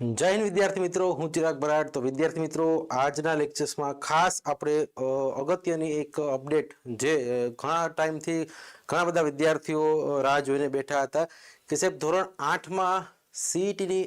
જય હિન્દ વિદ્યાર્થી મિત્રો, હું ચિરાગ બરાડ તો વિદ્યાર્થી મિત્રો, આજના લેક્ચર્સમાં ખાસ આપણે અગત્યની એક અપડેટ જે ઘણા ટાઈમથી ઘણા બધા વિદ્યાર્થીઓ રાહ જોઈને બેઠા હતા કે સાહેબ ધોરણ આઠમાં સીઈટીની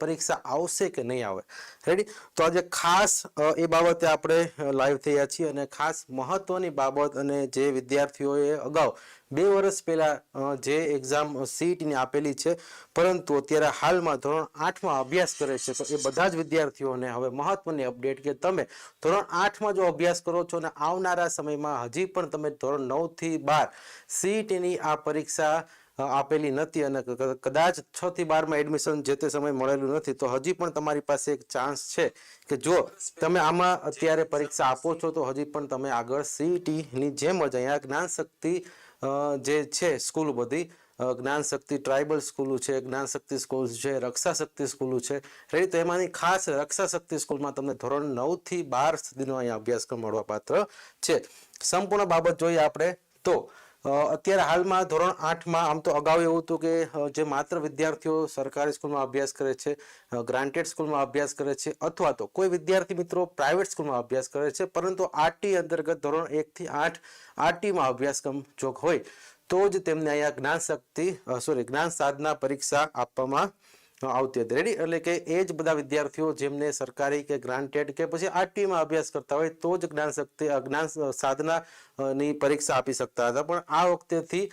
પરીક્ષા આવશે કે નહીં આવે? રેડી તો આજે ખાસ એ બાબતે આપણે લાઈવ થયા છીએ અને ખાસ મહત્વની બાબત અને જે વિદ્યાર્થીઓએ અગાઉ બે વર્ષ પહેલાં જે એક્ઝામ સીઈટીની આપેલી છે, પરંતુ અત્યારે હાલમાં ધોરણ આઠમાં અભ્યાસ કરે છે, તો એ બધા જ વિદ્યાર્થીઓને હવે મહત્વની અપડેટ કે તમે ધોરણ આઠમાં જો અભ્યાસ કરો છો અને આવનારા સમયમાં હજી પણ તમે ધોરણ નવથી બાર સીઈટીની આ પરીક્ષા આપેલી નથી અને કદાચ છ થી બારમાં એડમિશન જે તે સમય મળેલું નથી, તો હજી પણ તમારી પાસે એક ચાન્સ છે કે જો તમે આમાં અત્યારે પરીક્ષા આપો છો, તો હજી પણ તમે આગળ સીટીની જેમ જ અહીંયા જ્ઞાન શક્તિ જે છે સ્કૂલ બધી જ્ઞાન શક્તિ ટ્રાઇબલ સ્કૂલો છે જ્ઞાન શક્તિ સ્કૂલ છે રક્ષા શક્તિ સ્કૂલો છે રહી તો એમાંની ખાસ રક્ષા શક્તિ સ્કૂલમાં તમને ધોરણ નવથી બાર સુધીનો અહીંયા અભ્યાસક્રમ મળવા પાત્ર છે. સંપૂર્ણ બાબત જોઈએ આપણે તો અત્યારે હાલમાં ધોરણ આઠમાં આમ તો અગાઉ એવું હતું કે જે માત્ર વિદ્યાર્થીઓ સરકારી સ્કૂલમાં અભ્યાસ કરે છે ગ્રાન્ટેડ સ્કૂલમાં અભ્યાસ કરે છે, અથવા તો કોઈ વિદ્યાર્થી મિત્રો પ્રાઇવેટ સ્કૂલમાં અભ્યાસ કરે છે, પરંતુ આરટી અંતર્ગત ધોરણ એકથી આઠ આરટીમાં અભ્યાસક્રમ જો હોય, તો જ તેમને અહીંયા જ્ઞાન શક્તિ સોરી જ્ઞાન સાધના પરીક્ષા આપવામાં આવતી હતી. રેડી એટલે કે એ જ બધા વિદ્યાર્થીઓ જેમને સરકારી કે ગ્રાન્ટેડ કે પછી આરટીમાં અભ્યાસ કરતા હોય તો જ જ્ઞાન શક્તિ જ્ઞાન સાધના ની પરીક્ષા આપી શકતા હતા. પણ આ વખતેથી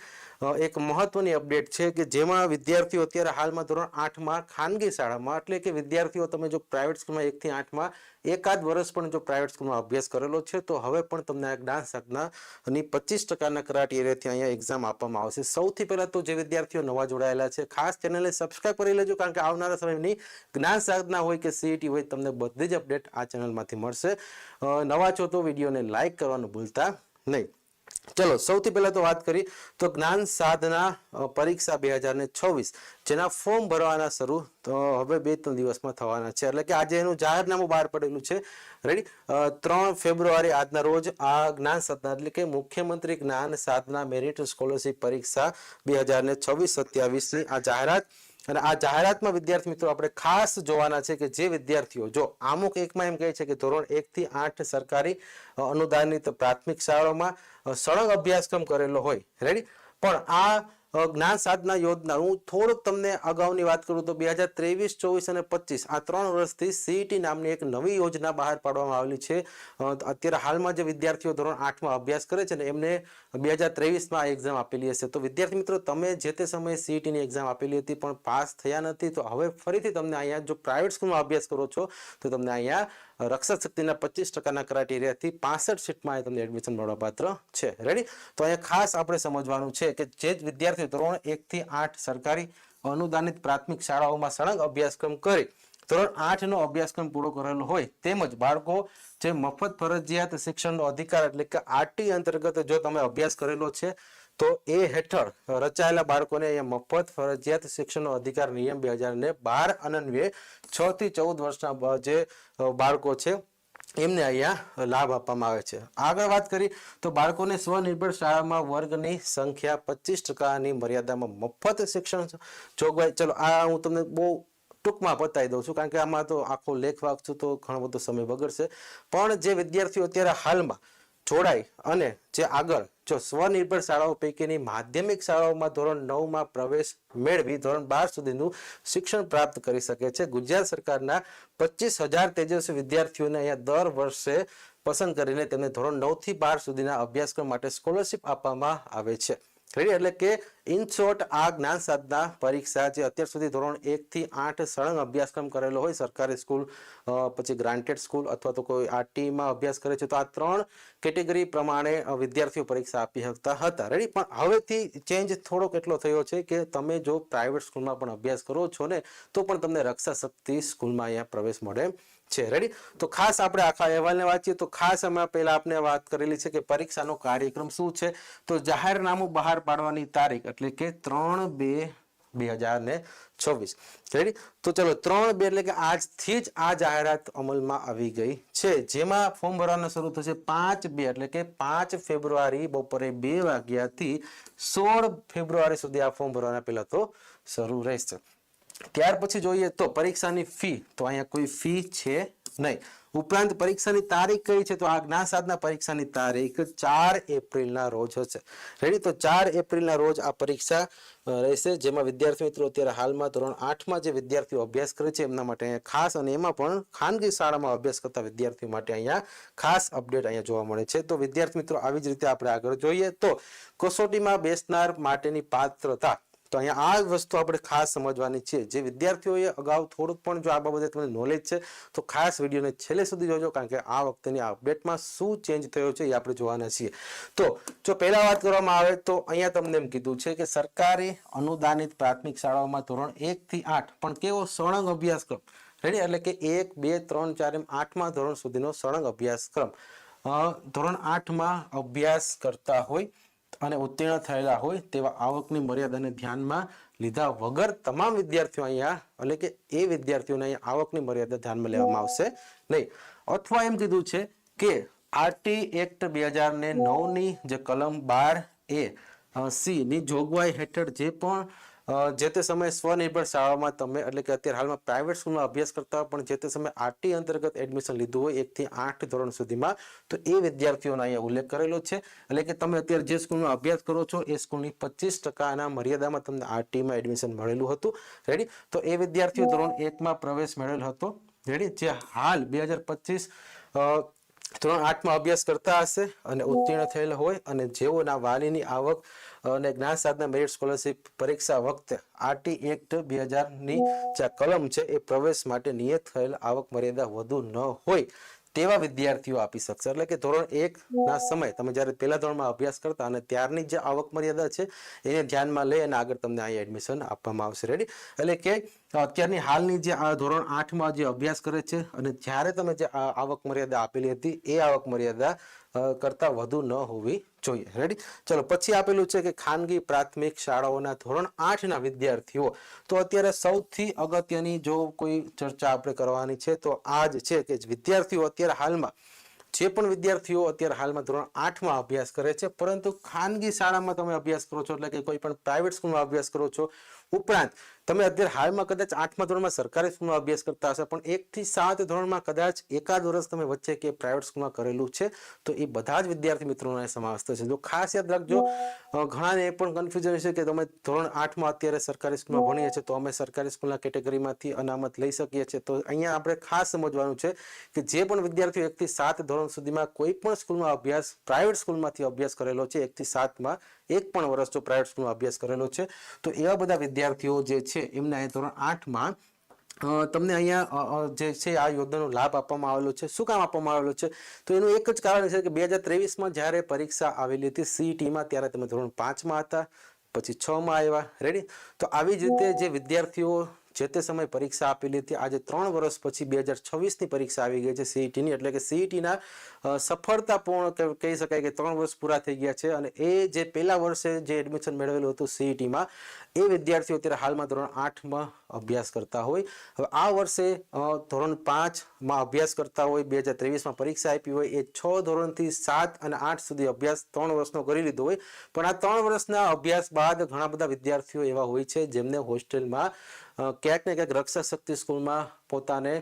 એક મહત્વની અપડેટ છે કે જેમાં વિદ્યાર્થીઓ અત્યારે હાલમાં ધોરણ આઠમાં ખાનગી શાળામાં, એટલે કે વિદ્યાર્થીઓ તમે જો પ્રાઇવેટ સ્કૂલમાં એકથી આઠમાં એકાદ વર્ષ પણ જો પ્રાઇવેટ સ્કૂલમાં અભ્યાસ કરેલો છે, તો હવે પણ તમને આ જ્ઞાન સાધનાની પચીસ ટકાના ક્રાઇટેરિયાથી અહીંયા એક્ઝામ આપવામાં આવશે. સૌથી પહેલાં તો જે વિદ્યાર્થીઓ નવા જોડાયેલા છે, ખાસ ચેનલને સબસ્ક્રાઇબ કરી લેજો, કારણ કે આવનારા સમયની જ્ઞાન સાધના હોય કે સીઈટી હોય તમને બધી જ અપડેટ આ ચેનલમાંથી મળશે. નવા છો તો વિડીયોને લાઇક કરવાનું ભૂલતા નહીં. ચલો, સૌથી પહેલા તો વાત કરી તો જ્ઞાન સાધના પરીક્ષા બે હજાર ને છવ્વીસ, જેના ફોર્મ ભરવાના શરૂ, તો હવે બે ત્રણ દિવસમાં થવાના છે. એટલે કે આજે એનું જાહેરનામું બહાર પડેલું છે. રેડી ત્રણ ફેબ્રુઆરી આજના રોજ આ જ્ઞાન સાધના, એટલે કે મુખ્યમંત્રી જ્ઞાન સાધના મેરિટ સ્કોલરશીપ પરીક્ષા બે હજાર ને છવ્વીસ સત્યાવીસની આ જાહેરાત અને આ જાહેરાતમાં વિદ્યાર્થી મિત્રો આપણે ખાસ જોવાના છે કે જે વિદ્યાર્થીઓ, જો અમુક એકમાં એમ કહે છે કે ધોરણ એકથી આઠ સરકારી અનુદાનિત પ્રાથમિક શાળાઓમાં સળંગ અભ્યાસક્રમ કરેલો હોય. રેડી પણ આ જ્ઞાન સાધના યોજના. હું થોડુંક તમને અગાઉની વાત કરું તો બે હજાર ત્રેવીસ, ચોવીસ અને પચીસ આ ત્રણ વર્ષથી સીઈટી નામની એક નવી યોજના બહાર પાડવામાં આવેલી છે. અત્યારે હાલમાં જે વિદ્યાર્થીઓ ધોરણ આઠમાં અભ્યાસ કરે છે ને એમને બે હજાર ત્રેવીસમાં એક્ઝામ આપેલી હશે. તો વિદ્યાર્થી મિત્રો, તમે જે તે સમયે સીઈટીની એક્ઝામ આપેલી હતી પણ પાસ થયા નથી, તો હવે ફરીથી તમને અહીંયા જો પ્રાઇવેટ સ્કૂલમાં અભ્યાસ કરો છો, તો તમને અહીંયા રક્ષા શક્તિના પચીસ ટકાના ક્રાઇટેરિયાથી પાસઠ સીટમાં તમને એડમિશન મળવાપાત્ર છે. રેડી તો અહીંયા ખાસ આપણે સમજવાનું છે કે જે જ વિદ્યાર્થીઓ ધોરણ એકથી આઠ સરકારી અનુદાનિત પ્રાથમિક શાળાઓમાં સળંગ અભ્યાસક્રમ કરી, ધોરણ આઠનો અભ્યાસક્રમ પૂરો કરેલો હોય, તેમજ બાળકો જે મફત ફરજિયાત શિક્ષણનો અધિકાર એટલે કે આરટી અંતર્ગત જો તમે અભ્યાસ કરેલો છે તો એ હેઠળ રચાયેલા બાળકોને અહીંયા મફત ફરજિયાત શિક્ષણનો અધિકાર નિયમ બે હજાર ને બાર અનન્વયે છ થી ચૌદ વર્ષના જે બાળકો છે, એમને અહીંયા લાભ આપવામાં આવે છે. આગળ વાત કરી તો બાળકોને સ્વનિર્ભર શાળામાં વર્ગની સંખ્યા પચીસ ટકાની મર્યાદામાં મફત શિક્ષણ જોગવાઈ, ચલો, આ હું તમને બહુ ટૂંકમાં બતાવી દઉં છું, કારણ કે આમાં તો આખો લેખ વાંચું તો ઘણો બધો સમય બગડશે. પણ જે વિદ્યાર્થીઓ અત્યારે હાલમાં જોડાય અને જે આગળ જો સ્વનિર્ભર શાળાઓ પૈકીની માધ્યમિક શાળાઓમાં ધોરણ નવમાં પ્રવેશ મેળવી ધોરણ બાર સુધીનું શિક્ષણ પ્રાપ્ત કરી શકે છે. ગુજરાત સરકારના પચીસ હજાર તેજસ્વી વિદ્યાર્થીઓને અહીંયા દર વર્ષે પસંદ કરીને તેમને ધોરણ નવથી બાર સુધીના અભ્યાસક્રમ માટે સ્કોલરશિપ આપવામાં આવે છે. રેડી એટલે કે ઇન શોર્ટ આ જ્ઞાન સાધના પરીક્ષા જે અત્યાર સુધી ધોરણ એકથી આઠ સળંગ અભ્યાસક્રમ કરેલો હોય, સરકારી સ્કૂલ પછી ગ્રાન્ટેડ સ્કૂલ અથવા તો કોઈ આરટીમાં અભ્યાસ કરે છે, તો આ ત્રણ કેટેગરી પ્રમાણે વિદ્યાર્થીઓ પરીક્ષા આપી શકતા હતા. રેડી? પણ હવેથી ચેન્જ થોડોક એટલો થયો છે કે તમે જો પ્રાઇવેટ સ્કૂલમાં પણ અભ્યાસ કરો છો ને, તો પણ તમને રક્ષા શક્તિ સ્કૂલમાં અહીંયા પ્રવેશ મળે. છે. રેડી તો ખાસ આપણે આખા અહેવાલને વાંચીએ તો ખાસ અમે પહેલા આપણે વાત કરેલી છે કે પરીક્ષાનો કાર્યક્રમ શું છે? તો જાહેરનામું બહાર પાડવાની તારીખ એટલે કે ત્રણ બે બે હજાર ને છવ્વીસ. રેડી તો ચલો ત્રણ બે એટલે કે આજથી જ આ જાહેરાત અમલમાં આવી ગઈ છે. જેમાં ફોર્મ ભરવાનું શરૂ થશે પાંચ બે એટલે કે પાંચ ફેબ્રુઆરી બપોરે બે વાગ્યાથી સોળ ફેબ્રુઆરી સુધી આ ફોર્મ ભરવાના પહેલા તો શરૂ રહેશે. ત્યાર પછી જોઈએ તો પરીક્ષાની ફી, તો અહીંયા કોઈ ફી છે નહીં. ઉપરાંત પરીક્ષાની તારીખ કઈ છે? તો આ જ્ઞાન સાધના પરીક્ષાની તારીખ ચાર એપ્રિલના રોજ હશે. રેડી તો ચાર એપ્રિલના રોજ આ પરીક્ષા રહેશે, જેમાં વિદ્યાર્થી મિત્રો અત્યારે હાલમાં ધોરણ આઠમાં જે વિદ્યાર્થીઓ અભ્યાસ કરે છે, એમના માટે અહીંયા ખાસ અને એમાં પણ ખાનગી શાળામાં અભ્યાસ કરતા વિદ્યાર્થીઓ માટે અહીંયા ખાસ અપડેટ અહીંયા જોવા મળે છે. તો વિદ્યાર્થી મિત્રો, આવી જ રીતે આપણે આગળ જોઈએ તો કસોટીમાં બેસનાર માટેની પાત્રતા તો અહીંયા આ વસ્તુ આપણે ખાસ સમજવાની છે. જે વિદ્યાર્થીઓએ અગાઉ થોડુંક પણ જો આ બાબતે તમને નોલેજ છે, તો ખાસ વિડીયોને છેલ્લે સુધી જોજો, કારણ કે આ વખતેની અપડેટમાં શું ચેન્જ થયો છે એ આપણે જોવાના છીએ. તો જો પહેલાં વાત કરવામાં આવે, તો અહીંયા તમને એમ કીધું છે કે સરકારી અનુદાનિત પ્રાથમિક શાળાઓમાં ધોરણ એકથી આઠ, પણ કેવો સળંગ અભ્યાસક્રમ? રેડી એટલે કે એક, બે, ત્રણ, ચાર એમ આઠમા ધોરણ સુધીનો સળંગ અભ્યાસક્રમ. ધોરણ આઠમાં અભ્યાસ કરતા હોય અને ઉત્તીર્ણ થયેલા હોય તેવા આવકની મર્યાદાને ધ્યાનમાં લીધા વગર તમામ વિદ્યાર્થીઓ અહીંયા, એટલે કે એ વિદ્યાર્થીઓને અહીંયા આવકની મર્યાદા ધ્યાનમાં લેવામાં આવશે નહીં. અથવા એમ કીધું છે કે આરટી એક્ટ બે હજાર ને નવની જે કલમ બાર એ સી ની જોગવાઈ હેઠળ જે પણ જે તે સમયે સ્વનિર્ભર શાળામાં તમે, એટલે કે અત્યારે હાલમાં પ્રાઇવેટ સ્કૂલમાં અભ્યાસ કરતા પણ જે તે સમયે આરટી અંતર્ગત એડમિશન લીધું હોય એકથી આઠ ધોરણ સુધીમાં, તો એ વિદ્યાર્થીઓનો અહીંયા ઉલ્લેખ કરેલો છે. એટલે કે તમે અત્યારે જે સ્કૂલમાં અભ્યાસ કરો છો, એ સ્કૂલની પચીસ ટકાના મર્યાદામાં તમને આરટીમાં એડમિશન મળેલું હતું. રેડી તો એ વિદ્યાર્થીઓ ધોરણ એકમાં પ્રવેશ મેળવેલ હતો. રેડી જે હાલ બે હજાર પચીસ ધોરણ આઠમાં અભ્યાસ કરતા હશે અને ઉત્તીર્ણ થયેલ હોય અને જેઓના વાલીની આવક અને જ્ઞાન સાધના મેરિટ સ્કોલરશિપ પરીક્ષા વખતે આરટી એક્ટ બે ની જે કલમ છે એ પ્રવેશ માટે નિયત થયેલ આવક મર્યાદા વધુ ન હોય. તેવા વિદ્યાર્થીઓ આપી શકશે. એટલે કે ધોરણ એક ના સમય તમે જ્યારે પહેલા ધોરણમાં અભ્યાસ કરતા અને ત્યારની જે આવક મર્યાદા છે એને ધ્યાનમાં લઈ અને આગળ તમને અહીંયા એડમિશન આપવામાં આવશે. રેડી એટલે કે અત્યારની હાલની જે આ ધોરણ આઠમાં જે અભ્યાસ કરે છે અને જ્યારે તમે જે આવક મર્યાદા આપેલી હતી એ આવક મર્યાદા કરતા વધુ ન હોવી જોઈએ. રેડી ચલો, પછી આપેલું છે કે ખાનગી પ્રાથમિક શાળાઓના ધોરણ આઠના વિદ્યાર્થીઓ. તો અત્યારે સૌથી અગત્યની જો કોઈ ચર્ચા આપણે કરવાની છે, તો આ જ છે કે વિદ્યાર્થીઓ અત્યારે હાલમાં, જે પણ વિદ્યાર્થીઓ અત્યારે હાલમાં ધોરણ આઠમાં અભ્યાસ કરે છે, પરંતુ ખાનગી શાળામાં તમે અભ્યાસ કરો છો, એટલે કે કોઈ પણ પ્રાઇવેટ સ્કૂલમાં અભ્યાસ કરો છો, ઉપરાંત તમે અત્યારે હાલમાં કદાચ આઠમા ધોરણમાં સરકારી સ્કૂલમાં અભ્યાસ કરતા હશે, પણ એકથી સાત ધોરણમાં કદાચ એકાદ વર્ષ તમે વચ્ચે કે પ્રાઇવેટ સ્કૂલમાં કરેલું છે, તો એ બધા જ વિદ્યાર્થી મિત્રોનો સમાવેશ થશે. જો ખાસ યાદ રાખજો ઘણાને એ પણ કન્ફ્યુઝન છે કે તમે ધોરણ આઠમાં અત્યારે સરકારી સ્કૂલમાં ભણીએ છીએ, તો અમે સરકારી સ્કૂલના કેટેગરીમાંથી અનામત લઈ શકીએ છીએ. તો અહીંયા આપણે ખાસ સમજવાનું છે કે જે પણ વિદ્યાર્થીઓ એકથી સાત ધોરણ સુધીમાં કોઈ પણ સ્કૂલમાં અભ્યાસ પ્રાઇવેટ સ્કૂલમાંથી અભ્યાસ કરેલો છે, એકથી સાતમાં એક પણ વર્ષ જો પ્રાઇવેટ અભ્યાસ કરેલો છે. તો એવા બધા વિદ્યાર્થીઓ જે છે, એમને અહીંયા ધોરણ આઠમાં તમને અહીંયા જે છે, આ યોજનાનો લાભ આપવામાં આવેલો છે. શું કામ આપવામાં આવેલો છે? તો એનું એક જ કારણ છે કે બે હજાર ત્રેવીસમાં જ્યારે પરીક્ષા આવેલી હતી સીઈટીમાં ત્યારે તમે ધોરણ પાંચમાં હતા, પછી છમાં આવ્યા. રેડી તો આવી જ રીતે જે વિદ્યાર્થીઓ જે તે સમયે પરીક્ષા આપેલી હતી. આજે ત્રણ વર્ષ પછી બે હજાર છવ્વીસની પરીક્ષા આવી ગઈ છે સીઈટીની એટલે કે સીઈટીના સફળતાપૂર્ણ કહી- શકાય કે ત્રણ વર્ષ પૂરા થઈ ગયા છે. અને એ જે પહેલા વર્ષે જે એડમિશન મેળવેલું હતું સીઈટીમાં એ વિદ્યાર્થીઓ અત્યારે હાલમાં ધોરણ આઠમાં અભ્યાસ કરતા હોય. હવે આ વર્ષે ધોરણ પાંચમાં અભ્યાસ કરતા હોય, બે હજાર ત્રેવીસમાં પરીક્ષા આપી હોય, એ છ ધોરણથી સાત અને આઠ સુધી અભ્યાસ ત્રણ વર્ષનો કરી લીધો હોય. પણ આ ત્રણ વર્ષના અભ્યાસ બાદ ઘણા બધા વિદ્યાર્થીઓ એવા હોય છે જેમને હોસ્ટેલમાં ક્યાંક ને ક્યાંક રક્ષા શક્તિ સ્કૂલમાં પોતાને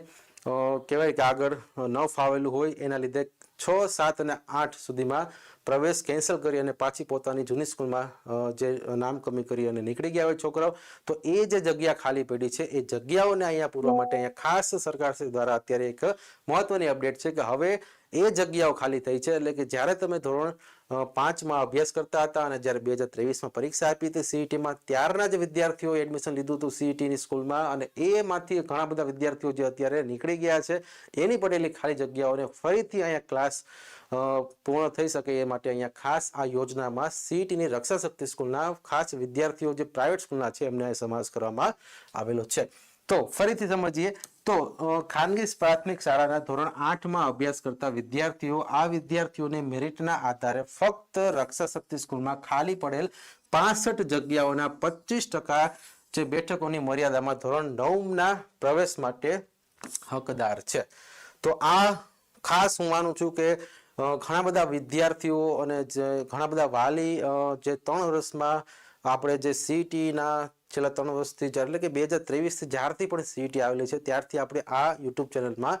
કહેવાય કે આગળ ન ફાવેલું હોય એના લીધે છ, સાત અને આઠ સુધીમાં પ્રવેશ કેન્સલ કરી અને પાછી પોતાની જૂની સ્કૂલમાં જે નામ કમી કરી અને નીકળી ગયા હોય છોકરાઓ. તો એ જે જગ્યા ખાલી પડી છે, એ જગ્યાઓને અહીંયા પૂરવા માટે અહીંયા ખાસ સરકાર દ્વારા અત્યારે એક મહત્વની અપડેટ છે કે હવે એ જગ્યાઓ ખાલી થઈ છે. એટલે કે જ્યારે તમે ધોરણ પાંચમાં અભ્યાસ કરતા હતા અને જ્યારે બે હજાર ત્રેવીસમાં પરીક્ષા આપી હતી સીઈટીમાં ત્યારના જે વિદ્યાર્થીઓએ એડમિશન લીધું હતું સીઈટીની સ્કૂલમાં અને એમાંથી ઘણા બધા વિદ્યાર્થીઓ જે અત્યારે નીકળી ગયા છે, એની પડેલી ખાલી જગ્યાઓને ફરીથી અહીંયા ક્લાસ પૂર્ણ થઈ શકે એ માટે અહીંયા ખાસ આ યોજનામાં સીઈટીની રક્ષા શક્તિ સ્કૂલના ખાસ વિદ્યાર્થીઓ જે પ્રાઇવેટ સ્કૂલના છે એમને સમાવેશ કરવામાં આવેલો છે. તો ફરીથી સમજીએ તો ખાનગી પ્રાથમિક શાળાના ધોરણ આઠમાં અભ્યાસ કરતા વિદ્યાર્થીઓ આ વિદ્યાર્થીઓને મેરિટના આધારે ફક્ત રક્ષા શક્તિ સ્કૂલમાં ખાલી પડેલ પાસઠ જગ્યાઓના પચીસ ટકા જે બેઠકોની મર્યાદામાં ધોરણ નવના પ્રવેશ માટે હકદાર છે. તો આ ખાસ હું માનું છું કે ઘણા બધા વિદ્યાર્થીઓ અને જે ઘણા બધા વાલી જે ત્રણ વર્ષમાં આપણે જે સીટીના છેલ્લા ત્રણ વર્ષથી જ્યારે, એટલે કે બે હજાર ત્રેવીસથી જ્યારથી પણ સીટી આવેલી છે, ત્યારથી આપણે આ યુટ્યુબ ચેનલમાં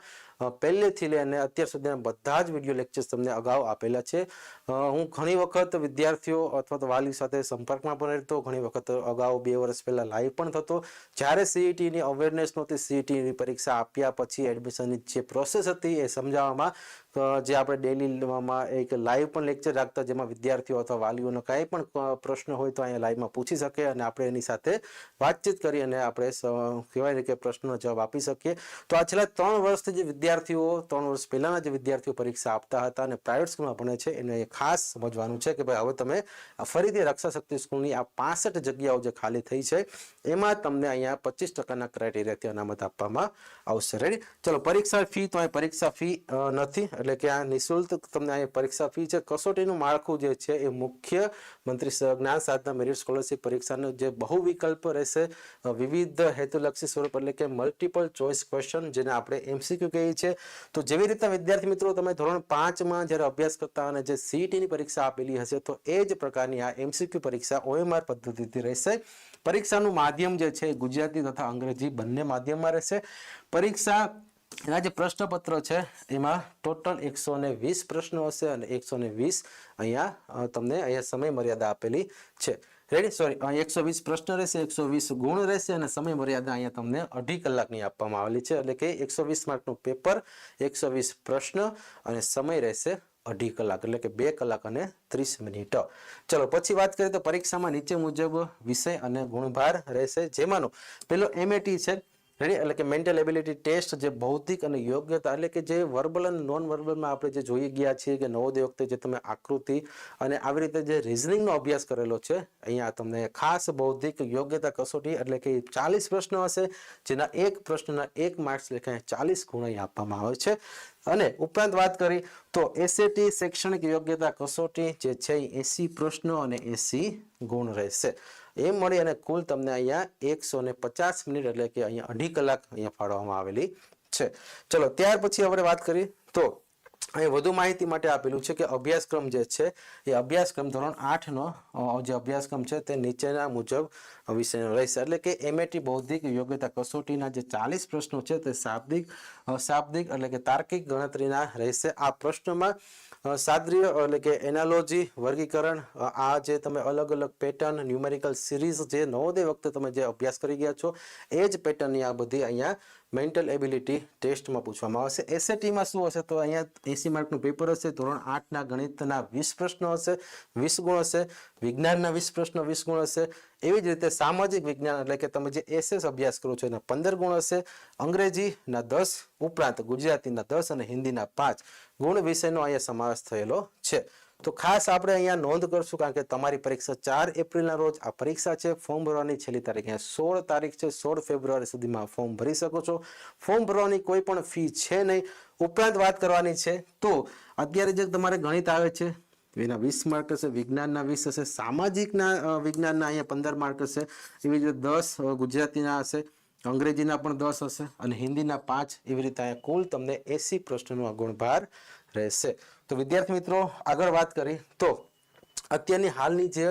પહેલેથી લઈને અત્યાર સુધીના બધા જ વીડિયો લેક્ચર્સ તમને અગાઉ આપેલા છે. હું ઘણી વખત વિદ્યાર્થીઓ અથવા તો વાલી સાથે સંપર્કમાં પણ રહેતો, ઘણી વખત અગાઉ બે વર્ષ પહેલાં લાઈવ પણ થતો. જ્યારે સીઈટીની અવેરનેસ નહોતી સીઈટીની પરીક્ષા આપ્યા પછી એડમિશનની જે પ્રોસેસ હતી એ સમજાવવામાં જે આપણે ડેલીમાં એક લાઈવ પણ લેક્ચર રાખતા જેમાં વિદ્યાર્થીઓ અથવા વાલીઓનો કાંઈ પણ પ્રશ્ન હોય તો અહીંયા લાઈવમાં પૂછી શકે અને આપણે એની સાથે વાતચીત કરી અને આપણે કહેવાય ને કે પ્રશ્નનો જવાબ આપી શકીએ. તો આ છેલ્લા ત્રણ વર્ષથી જે વિદ્યાર્થીઓ, ત્રણ વર્ષ પહેલાંના જે વિદ્યાર્થીઓ પરીક્ષા આપતા હતા અને પ્રાઇવેટ સ્કૂલમાં ભણે છે, એને ખાસ સમજવાનું છે કે ભાઈ હવે તમે ફરીથી રક્ષા શક્તિ સ્કૂલની આ પાસઠ જગ્યાઓ જે ખાલી થઈ છે, એમાં તમને અહીંયા પચીસ ટકાના ક્રાઇટેરિયાથી અનામત આપવામાં આવશે. રેડી ચલો, પરીક્ષા ફી તો અહીં પરીક્ષા ફી નથી. એટલે કે આ નિઃશુલ્ક તમને અહીંયા પરીક્ષા ફી છે. કસોટીનું માળખું જે છે એ મુખ્ય મંત્રી જ્ઞાન સાધના મેરિટ સ્કોલરશિપ પરીક્ષાનો જે બહુ વિકલ્પ રહેશે વિવિધ હેતુલક્ષી સ્વરૂપ એટલે કે મલ્ટિપલ ચોઇસ ક્વેશ્ચન જેને આપણે એમસીક્યુ કહીએ છીએ. તો જેવી રીતે વિદ્યાર્થી મિત્રો તમે ધોરણ પાંચમાં જ્યારે અભ્યાસ કરતા અને જે સીઈટીની પરીક્ષા આપેલી હશે, તો એ જ પ્રકારની આ એમસીક્યુ પરીક્ષા ઓએમઆર પદ્ધતિથી રહેશે. પરીક્ષાનું માધ્યમ જે છે ગુજરાતી તથા અંગ્રેજી બંને માધ્યમમાં રહેશે. પરીક્ષા એના જે પ્રશ્નપત્ર છે, એમાં ટોટલ એકસો ને વીસ પ્રશ્નો હશે અને એકસો ને વીસ અહીંયા તમને અહીંયા સમય મર્યાદા આપેલી છે. રેડી સોરી એકસો વીસ પ્રશ્ન રહેશે, એકસો વીસ ગુણ રહેશે અને સમય મર્યાદા અહીંયા તમને અઢી કલાકની આપવામાં આવેલી છે. એટલે કે એકસો વીસ માર્કનું પેપર, એકસો વીસ પ્રશ્ન અને સમય રહેશે અઢી કલાક, એટલે કે બે કલાક અને ત્રીસ મિનિટ. ચલો, પછી વાત કરીએ તો પરીક્ષામાં નીચે મુજબ વિષય અને ગુણભાર રહેશે જેમાંનો. પેલો એમએટી છે રેડી? એટલે કે મેન્ટલ એબિલિટી ટેસ્ટ જે ભૌતિક અને યોગ્યતા, એટલે કે જે વર્બલ અને નોન વર્બલમાં આપણે જે જોઈ ગયા છીએ કે નવોદય વખતે જે તમે આકૃતિ અને આવી રીતે જે રિઝનિંગનો અભ્યાસ કરેલો છે, અહીંયા તમને ખાસ બૌદ્ધિક યોગ્યતા કસોટી એટલે કે ચાલીસ પ્રશ્નો હશે, જેના એક પ્રશ્નના એક માર્ક્સ લેખાય ચાલીસ ગુણ અહીં આપવામાં આવે છે. અને ઉપરાંત વાત કરી તો એસએટી શૈક્ષણિક યોગ્યતા કસોટી જે છે એસી પ્રશ્નો અને એસી ગુણ રહેશે. એમ મળી અને કુલ તમને અહીંયા એકસો ને પચાસ મિનિટ એટલે કે અહીંયા અઢી કલાક અહીંયા ફાળવવામાં આવેલી છે. ચલો, ત્યાર પછી આપણે વાત કરી તો અહીં વધુ માહિતી માટે આપેલું છે કે અભ્યાસક્રમ જે છે, એ અભ્યાસક્રમ ધોરણ આઠનો જે અભ્યાસક્રમ છે તે નીચેના મુજબ વિષયનો રહેશે. એટલે કે એમએટી બૌદ્ધિક યોગ્યતા કસોટીના જે ચાલીસ પ્રશ્નો છે તે શાબ્દિક શાબ્દિક એટલે કે તાર્કિક ગણતરીના રહેશે. આ પ્રશ્નમાં સાદ્રીય એટલે કે એનાલોજી, વર્ગીકરણ આ જે તમે અલગ અલગ પેટર્ન ન્યુમેરિકલ સિરીઝ જે નવોદય વખતે તમે જે અભ્યાસ કરી ગયા છો, એ જ પેટર્નની આ બધી અહીંયા મેન્ટલ એબિલિટી ટેસ્ટમાં પૂછવામાં આવશે. એસએટીમાં શું હશે? તો અહીંયા એસી માર્કનું પેપર હશે, ધોરણ આઠના ગણિતના વીસ પ્રશ્નો હશે, વીસ ગુણ હશે, વિજ્ઞાનના વીસ પ્રશ્નો વીસ ગુણ હશે. એવી જ રીતે સામાજિક વિજ્ઞાન, એટલે કે તમે જે એસએસ અભ્યાસ કરો છો, એના પંદર ગુણ હશે, અંગ્રેજીના દસ ઉપરાંત ગુજરાતીના દસ અને હિન્દીના પાંચ ગુણ વિષયનો અહીંયા સમાવેશ થયેલો છે. તો ખાસ આપણે અહીંયા નોંધ કરશું કારણ કે તમારી પરીક્ષા ચાર એપ્રિલના રોજ, આ પરીક્ષા છે ફોર્મ ભરવાની છેલ્લી તારીખ. અહીંયા સોળ તારીખ છે, સોળ ફેબ્રુઆરી સુધીમાં ફોર્મ ભરી શકો છો. ફોર્મ ભરવાની કોઈ પણ ફી છે નહીં. ઉપરાંત વાત કરવાની છે તો અત્યારે જે તમારે ગણિત આવે છે, એના વીસ માર્ક હશે, વિજ્ઞાનના વીસ હશે, સામાજિકના વિજ્ઞાનના અહીંયા પંદર માર્ક હશે. એવી રીતે દસ ગુજરાતીના હશે, અંગ્રેજીના પણ દસ હશે અને હિન્દીના પાંચ. એવી રીતે અહીંયા કુલ તમને એસી પ્રશ્નનો આ ગુણભાર રહેશે. તો વિદ્યાર્થી મિત્રો, આગળ વાત કરી. તો અત્યારની હાલની જે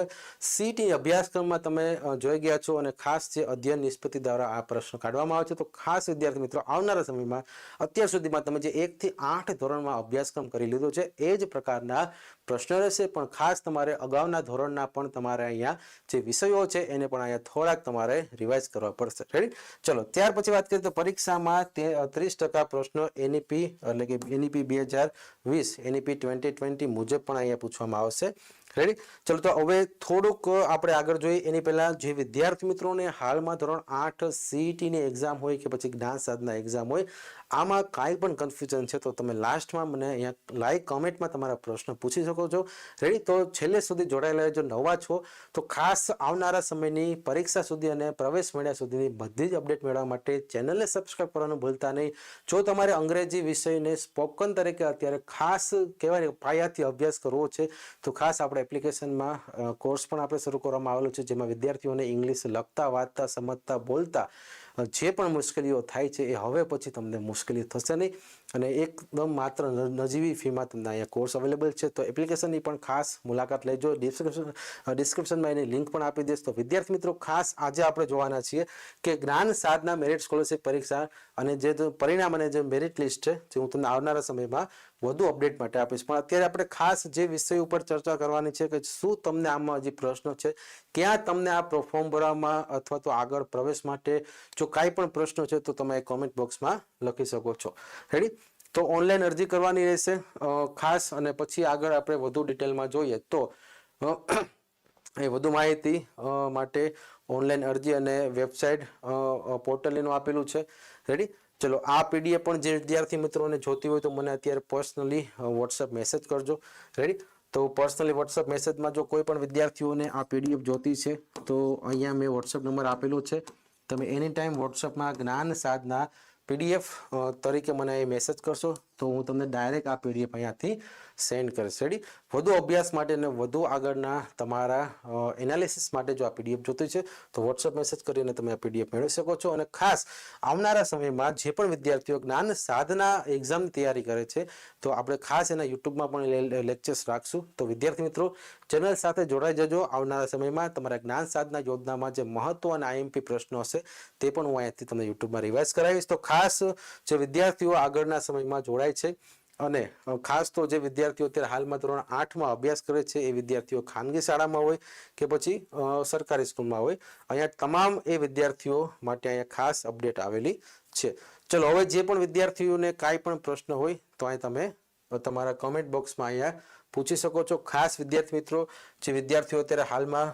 સીટી અભ્યાસક્રમમાં તમે જોઈ ગયા છો અને ખાસ જે અધ્યયન નિષ્પત્તિ દ્વારા આ પ્રશ્ન કાઢવામાં આવે છે. તો ખાસ વિદ્યાર્થી મિત્રો, આવનારા સમયમાં અત્યાર સુધીમાં તમે જે એકથી આઠ ધોરણમાં અભ્યાસક્રમ કરી લીધો છે, એ જ પ્રકારના પ્રશ્નો રહેશે. પણ ખાસ તમારે અગાઉના ધોરણના પણ તમારે અહીંયા જે વિષયો છે એને પણ અહીંયા થોડાક તમારે રિવાઇઝ કરવા પડશે. રેડી ચલો, ત્યાર પછી વાત કરીએ તો પરીક્ષામાં તે ત્રીસ ટકા પ્રશ્નો એનઈપી એટલે કે એનઈપી બે હજાર વીસ એનઈપી ટ્વેન્ટી ટ્વેન્ટી મુજબ પણ અહીંયા પૂછવામાં આવશે. રેડી ચલો, તો હવે થોડુંક આપણે આગળ જોઈએ. એની પહેલા જે વિદ્યાર્થી મિત્રોને હાલમાં ધોરણ આઠ સીઈટીની એક્ઝામ હોય કે પછી જ્ઞાન સાધના એક્ઝામ હોય આમાં કાંઈ પણ કન્ફ્યુઝન છે તો તમે લાસ્ટમાં મને અહીંયા લાઈક કમેન્ટમાં તમારા પ્રશ્ન પૂછી શકો છો. રેડી તો છેલ્લે સુધી જોડાયેલા જો નવા છો. તો ખાસ આવનારા સમયની પરીક્ષા સુધી અને પ્રવેશ મેળ્યા સુધીની બધી જ અપડેટ મેળવવા માટે ચેનલને સબસ્ક્રાઈબ કરવાનું ભૂલતા નહીં. જો તમારે અંગ્રેજી વિષયને સ્પોકન તરીકે અત્યારે ખાસ કહેવાય પાયાથી અભ્યાસ કરવો છે, તો ખાસ આપણે એપ્લિકેશનમાં કોર્સ પણ આપણે શરૂ કરવામાં આવેલો છે, જેમાં વિદ્યાર્થીઓને ઇંગ્લિશ લખતા, વાંચતા, સમજતા, બોલતા જે પણ મુશ્કેલીઓ થાય છે એ હવે પછી તમને મુશ્કેલી થશે નહીં. અને એકદમ માત્ર નજીવી ફીમાં તમને અહીંયા કોર્સ અવેલેબલ છે. તો એપ્લિકેશનની પણ ખાસ મુલાકાત લેજો. ડિસ્ક્રિપ્શન ડિસ્ક્રિપ્શનમાં એની લિંક પણ આપી દઈશ. તો વિદ્યાર્થી મિત્રો, ખાસ આજે આપણે જોવાના છીએ કે જ્ઞાન સાધના મેરિટ સ્કોલરશિપ પરીક્ષા અને જે પરિણામ અને જે મેરિટ લિસ્ટ છે, જે હું તમને આવનારા સમયમાં વધુ અપડેટ માટે આપીશ. પણ અત્યારે આપણે ખાસ જે વિષય ઉપર ચર્ચા કરવાની છે કે શું તમને આમાં હજી પ્રશ્નો છે, ક્યાં તમને આ ફોર્મ ભરવામાં અથવા તો આગળ પ્રવેશ માટે જો કાંઈ પણ પ્રશ્નો છે, તો તમે કોમેન્ટ બોક્સમાં લખી શકો છો. રેડી તો ઓનલાઈન અરજી કરવાની રહેશે ખાસ અને પછી આગળ આપણે વધુ ડિટેલમાં જોઈએ તો એ વધુ માહિતી માટે ઓનલાઈન અરજી અને વેબસાઇટ પોર્ટલ એનું આપેલું છે. રેડી ચલો, આ પીડીએફ પણ જે વિદ્યાર્થી મિત્રોને જોતી હોય તો મને અત્યારે પર્સનલી વોટ્સઅપ મેસેજ કરજો. રેડી તો પર્સનલી વોટ્સઅપ મેસેજમાં જો કોઈ પણ વિદ્યાર્થીઓને આ પીડીએફ જોતી છે, તો અહીંયા મેં વોટ્સઅપ નંબર આપેલો છે. તમે એની ટાઈમ વોટ્સઅપમાં જ્ઞાન સાધના પીડીએફ તરીકે મને એ મેસેજ કરશો? તો હું તમને ડાયરેક્ટ આ પીડીએફ અહીંયાથી સેન્ડ કરીશ. રેડી વધુ અભ્યાસ માટે અને વધુ આગળના તમારા એનાલિસિસ માટે જો આ પીડીએફ જોતી છે, તો વોટ્સઅપ મેસેજ કરીને તમે આ પીડીએફ મેળવી શકો છો. અને ખાસ આવનારા સમયમાં જે પણ વિદ્યાર્થીઓ જ્ઞાન સાધના એક્ઝામની તૈયારી કરે છે, તો આપણે ખાસ એના યુટ્યુબમાં પણ લેક્ચર્સ રાખશું. તો વિદ્યાર્થી મિત્રો ચેનલ સાથે જોડાઈ જજો. આવનારા સમયમાં તમારા જ્ઞાન સાધના યોજનામાં જે મહત્વ અને આઈએમપી પ્રશ્નો હશે, તે પણ હું અહીંયાથી તમને યુટ્યુબમાં રિવાઇઝ કરાવીશ. તો ખાસ જે વિદ્યાર્થીઓ આગળના સમયમાં જોડાય છે. અને ખાસ તો જે વિદ્યાર્થીઓ અત્યારે હાલમાં ધોરણ આઠમાં અભ્યાસ કરે છે, એ વિદ્યાર્થીઓ ખાનગી શાળામાં હોય કે પછી સરકારી સ્કૂલમાં હોય, અહીંયા તમામ એ વિદ્યાર્થીઓ માટે અહીંયા ખાસ અપડેટ આવેલી છે. ચલો, હવે જે પણ વિદ્યાર્થીઓને કાંઈ પણ પ્રશ્ન હોય, તો અહીં તમે તમારા કમેન્ટ બોક્સમાં અહીંયા પૂછી શકો છો. ખાસ વિદ્યાર્થી મિત્રો, જે વિદ્યાર્થીઓ અત્યારે હાલમાં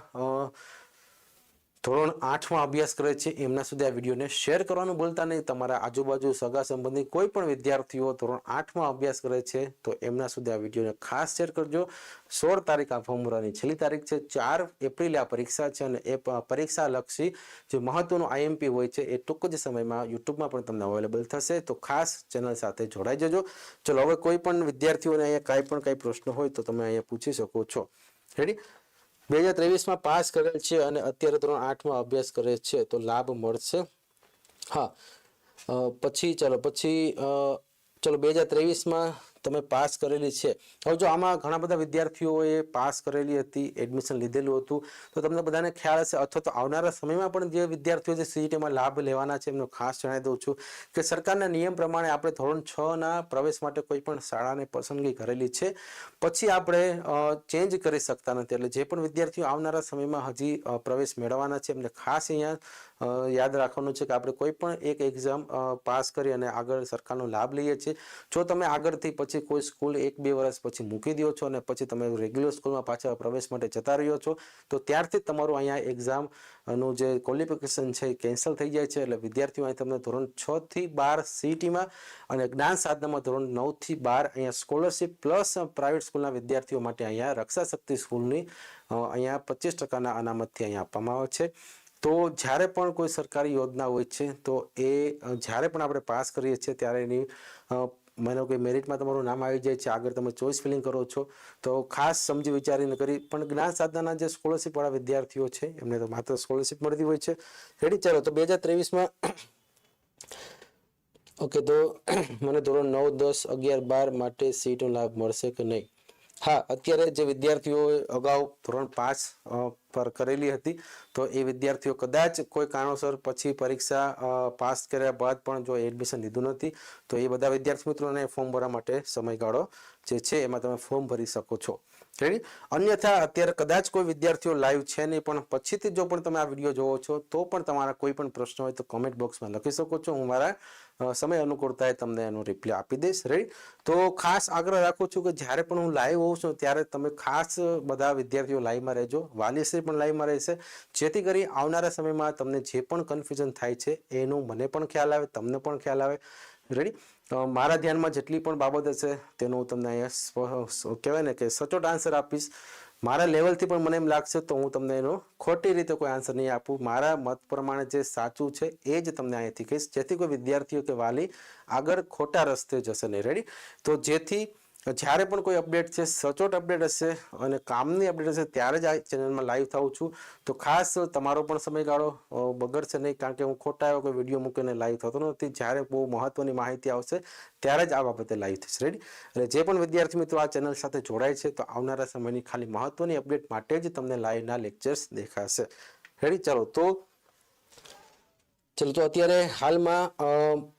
ધોરણ આઠમાં અભ્યાસ કરે છે, એમના સુધી આ વિડીયોને શેર કરવાનું ભૂલતા નહીં. તમારા આજુબાજુ સગા સંબંધી કોઈ પણ વિદ્યાર્થીઓ ધોરણ આઠમાં અભ્યાસ કરે છે, તો એમના સુધી આ વિડીયોને ખાસ શેર કરજો. સોળ તારીખ આ ફોર્મ છેલ્લી તારીખ છે, ચાર એપ્રિલે આ પરીક્ષા છે અને એ પરીક્ષા લક્ષી જે મહત્વનું આઈએમપી હોય છે, એ ટૂંક જ સમયમાં યુટ્યુબમાં પણ તમને અવેલેબલ થશે. તો ખાસ ચેનલ સાથે જોડાઈ જજો. ચલો, હવે કોઈ પણ વિદ્યાર્થીઓને અહીંયા કાંઈ પણ કાંઈ પ્રશ્ન હોય તો તમે અહીંયા પૂછી શકો છો. રેડી બે હજાર ત્રેવીસમાં પાસ કરેલ છે અને અત્યારે ધોરણ આઠમાં અભ્યાસ કરે છે, તો લાભ મળશે. હા. પછી, ચલો પછી ચલો, બે હજાર ત્રેવીસમાં તમે પાસ કરેલી છે. હવે જો આમાં ઘણા બધા વિદ્યાર્થીઓએ પાસ કરેલી હતી એડમિશન લીધેલું હતું, તો તમને બધાને ખ્યાલ હશે અથવા તો આવનારા સમયમાં પણ જે વિદ્યાર્થીઓ જે સીઈટીમાં લાભ લેવાના છે, એમનો ખાસ જણાવી દઉં છું કે સરકારના નિયમ પ્રમાણે આપણે ધોરણ છ ના પ્રવેશ માટે કોઈ પણ શાળાને પસંદગી કરેલી છે. પછી આપણે ચેન્જ કરી શકતા નથી. એટલે જે પણ વિદ્યાર્થીઓ આવનારા સમયમાં હજી પ્રવેશ મેળવવાના છે, એમને ખાસ અહીંયા યાદ રાખવાનું છે કે આપણે કોઈ પણ એક એક્ઝામ પાસ કરી અને આગળ સરકારનો લાભ લઈએ છીએ. જો તમે આગળથી પછી કોઈ સ્કૂલ એક બે વર્ષ પછી મૂકી દો છો અને પછી તમે રેગ્યુલર સ્કૂલમાં પાછા પ્રવેશ માટે જતા રહ્યો છો, તો ત્યારથી તમારું અહીંયા એક્ઝામનું જે ક્વોલિફિકેશન છે એ કેન્સલ થઈ જાય છે. એટલે વિદ્યાર્થીઓ અહીં તમને ધોરણ છ થી બાર સીટીમાં અને જ્ઞાન સાધનામાં ધોરણ નવથી બાર અહીંયા સ્કોલરશિપ પ્લસ પ્રાઇવેટ સ્કૂલના વિદ્યાર્થીઓ માટે અહીંયા રક્ષા શક્તિ સ્કૂલની અહીંયા પચીસ ટકાના અનામતથી અહીંયા આપવામાં આવે છે. તો જ્યારે પણ કોઈ સરકારી યોજના હોય છે, તો એ જ્યારે પણ આપણે પાસ કરીએ છીએ ત્યારે એની માનો કે મેરિટમાં તમારું નામ આવી જાય છે, આગળ તમે ચોઇસ ફિલિંગ કરો છો, તો ખાસ સમજી વિચારીને કરી, પણ જ્ઞાન સાધનાના જે સ્કોલરશીપવાળા વિદ્યાર્થીઓ છે, એમને તો માત્ર સ્કોલરશિપ મળતી હોય છે. રેડી ચાલો, તો બે હજાર ત્રેવીસમાં ઓકે તો મને ધોરણ નવ, દસ, અગિયાર, બાર માટે સીટનો લાભ મળશે કે નહીં? હા, અત્યારે જે વિદ્યાર્થીઓએ અગાઉ ધોરણ પાંચ પર કરેલી હતી, તો એ વિદ્યાર્થીઓ કદાચ કોઈ કારણોસર પછી પરીક્ષા પાસ કર્યા બાદ પણ જો એડમિશન લીધું નથી, તો એ બધા વિદ્યાર્થી મિત્રોને ફોર્મ ભરવા માટે સમયગાળો જે છે એમાં તમે ફોર્મ ભરી શકો છો. રેડી અન્યથા અત્યારે કદાચ કોઈ વિદ્યાર્થીઓ લાઈવ છે નહીં, પણ પછીથી જો પણ તમે આ વીડિયો જોવો છો, તો પણ તમારા કોઈ પણ પ્રશ્ન હોય તો કોમેન્ટ બોક્સમાં લખી શકો છો. હું મારા સમય અનુકૂળતાએ તમને એનો રિપ્લાય આપી દઈશ. રેડી તો ખાસ આગ્રહ રાખું છું કે જ્યારે પણ હું લાઈવ હોઉં છું, ત્યારે તમે ખાસ બધા વિદ્યાર્થીઓ લાઈવમાં રહેજો. વાલીશ્રી પણ લાઈવમાં રહેશે. જેથી કરી આવનારા સમયમાં તમને જે પણ કન્ફ્યુઝન થાય છે, એનું મને પણ ખ્યાલ આવે, તમને પણ ખ્યાલ આવે. રેડી મારા ધ્યાનમાં જેટલી પણ બાબત હશે તેનો હું તમને અહીંયા કહેવાય ને કે સચોટ આન્સર આપીશ. મારા લેવલથી પણ મને એમ લાગશે તો હું તમને એનો ખોટી રીતે કોઈ આન્સર નહીં આપું. મારા મત પ્રમાણે જે સાચું છે એ જ તમને અહીંયાથી કહીશ. જેથી કોઈ વિદ્યાર્થીઓ કે વાલી આગળ ખોટા રસ્તે જશે નહીં. રેડી તો જેથી જ્યારે પણ કોઈ અપડેટ છે, સચોટ અપડેટ હશે અને કામની અપડેટ હશે, ત્યારે જ આ ચેનલમાં લાઈવ થાઉં છું. તો ખાસ તમારો પણ સમયગાળો બગડશે નહીં, કારણ કે હું ખોટા એવો કોઈ વીડિયો મૂકીને લાઈવ થતો નથી. જ્યારે બહુ મહત્વની માહિતી આવશે, ત્યારે જ આ બાબતે લાઈવ થશે રેડી એટલે જે પણ વિદ્યાર્થી મિત્રો આ ચેનલ સાથે જોડાય છે, તો આવનારા સમયની ખાલી મહત્વની અપડેટ માટે જ તમને લાઈવના લેક્ચર્સ દેખાશે. રેડી ચાલો, તો ચલો, તો અત્યારે હાલમાં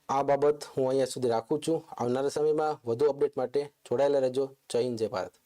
આ બાબત હું અહીંયા સુધી રાખું છું. આવનારા સમયમાં વધુ અપડેટ માટે જોડાયેલા રહેજો. જય હિન્દ, જય ભારત.